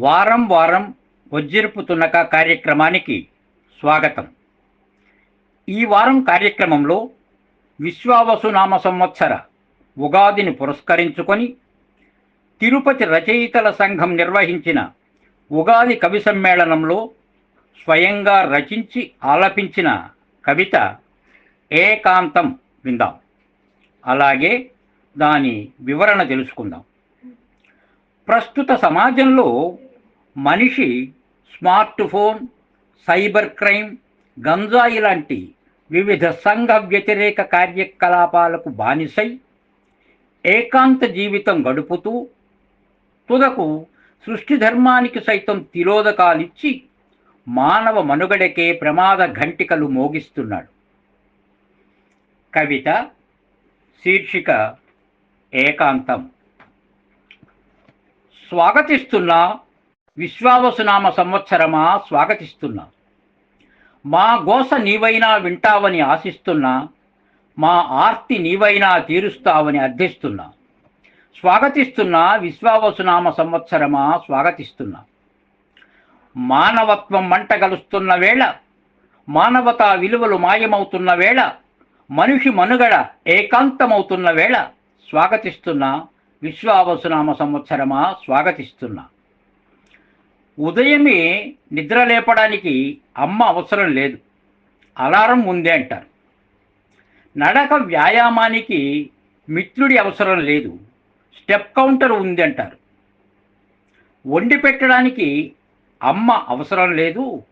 వారం వారం వజ్రపు తునక కార్యక్రమానికి స్వాగతం. ఈ వారం కార్యక్రమంలో విశ్వావసునామ సంవత్సర ఉగాదిని పురస్కరించుకొని తిరుపతి రచయితల సంఘం నిర్వహించిన ఉగాది కవి సమ్మేళనంలో స్వయంగా రచించి ఆలపించిన కవిత ఏకాంతం విందాం. అలాగే దాని వివరణ తెలుసుకుందాం. ప్రస్తుత సమాజంలో మనిషి స్మార్ట్ ఫోన్ సైబర్ క్రైమ్ గంజాయి లాంటి వివిధ సంఘ వ్యతిరేక కార్యకలాపాలకు బానిసై ఏకాంత జీవితం గడుపుతూ తుదకు సృష్టి ధర్మానికి సైతం తిలోదకాలిచ్చి మానవ మనుగడకే ప్రమాద ఘంటికలు మోగిస్తున్నాడు. కవిత శీర్షిక ఏకాంతం. స్వాగతిస్తున్నా విశ్వావసునామ సంవత్సరమా స్వాగతిస్తున్నా. మా గోస నీవైనా వింటావని ఆశిస్తున్నా మా ఆర్తి నీవైనా తీరుస్తావని అర్థిస్తున్నా. స్వాగతిస్తున్నా విశ్వావసునామ సంవత్సరమా స్వాగతిస్తున్నా. మానవత్వం మంట కలుస్తున్న వేళ మానవతా విలువలు మాయమవుతున్న వేళ మనిషి మనుగడ ఏకాంతమవుతున్న వేళ స్వాగతిస్తున్నా విశ్వావసునామ సంవత్సరమా స్వాగతిస్తున్నా. ఉదయమే నిద్ర లేపడానికి అమ్మ అవసరం లేదు. అలారం ఉందే అంటారు. నడక వ్యాయామానికి మిత్రుడి అవసరం లేదు. స్టెప్ కౌంటర్ ఉంది అంటారు. వండి పెట్టడానికి అమ్మ అవసరం లేదు.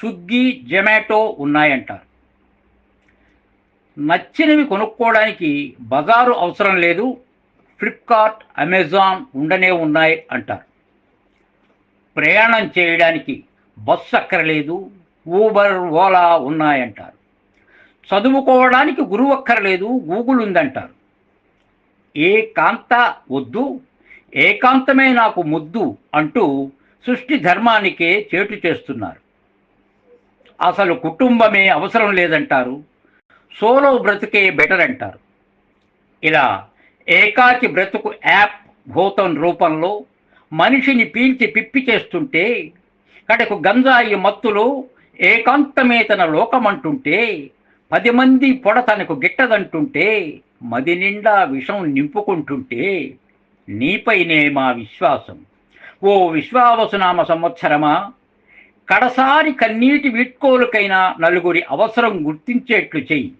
స్విగ్గీ జొమాటో ఉన్నాయంటారు నచ్చినవి కొనుక్కోవడానికి బజారు అవసరం లేదు. ఫ్లిప్కార్ట్ అమెజాన్ ఉండనే ఉన్నాయి అంటారు. ప్రయాణం చేయడానికి బస్సు అక్కర్లేదు ఊబర్ ఓలా ఉన్నాయంటారు. చదువుకోవడానికి గురువు అక్కర్లేదు గూగుల్ ఉందంటారు. ఏకాంత వద్దు ఏకాంతమే నాకు ముద్దు అంటూ సృష్టి ధర్మానికే చేటు చేస్తున్నారు. అసలు కుటుంబమే అవసరం లేదంటారు సోలో బ్రతుకే బెటర్ అంటారు. ఇలా ఏకాకి బ్రతుకు యాప్ భూతం రూపంలో మనిషిని పీల్చి పిప్పి చేస్తుంటే కడకు గంజాయి మత్తులో ఏకాంతమే తన లోకమంటుంటే పది మంది పొడ తనకు గిట్టదంటుంటే మది నిండా విషం నింపుకుంటుంటే నీపైనే మా విశ్వాసం. ఓ విశ్వావసునామ సంవత్సరమా కడసారి కన్నీటి వీడ్కోలుకైనా నలుగురి అవసరం గుర్తించేట్లు చెయ్యి.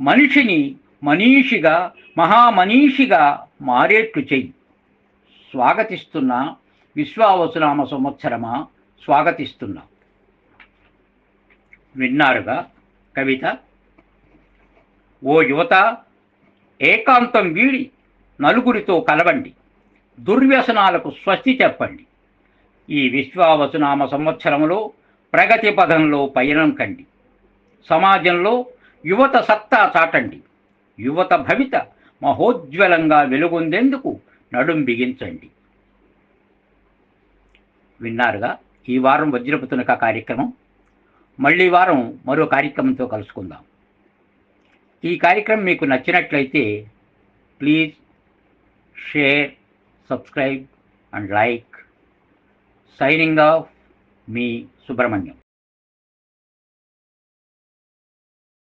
మనిషిని మనీషిగా మహామనీషిగా మారేట్లు చెయ్యి. స్వాగతిస్తున్నా. విశ్వావసునామ సంవత్సరమా? స్వాగతిస్తున్నా. విన్నారుగా కవిత? ఓ యువత ఏకాంతం వీడి నలుగురితో కలవండి. దుర్వ్యసనాలకు స్వస్తి చెప్పండి. ఈ విశ్వావసునామ సంవత్సరంలో ప్రగతి పదంలో పయనం కండి సమాజంలో యువత సత్తా చాటండి. యువత భవిత మహోజ్వలంగా వెలుగొందేందుకు నడుం బిగించండి. విన్నారుగా? ఈ వారం వజ్రపుతునక కార్యక్రమం. మళ్ళీ వారం మరో కార్యక్రమంతో కలుసుకుందాం. ఈ కార్యక్రమం మీకు నచ్చినట్లయితే please share subscribe and like. Signing off me Subrahmanyam.